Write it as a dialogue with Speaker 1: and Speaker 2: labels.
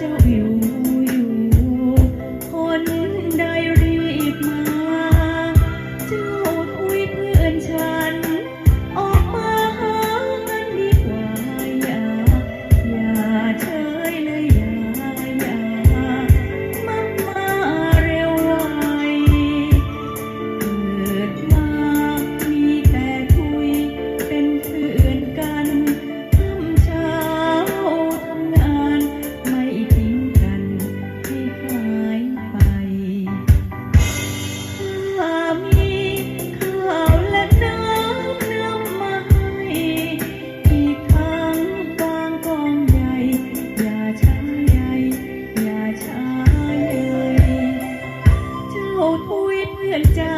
Speaker 1: จะาวิว อุ้ดเพื่อนจ้า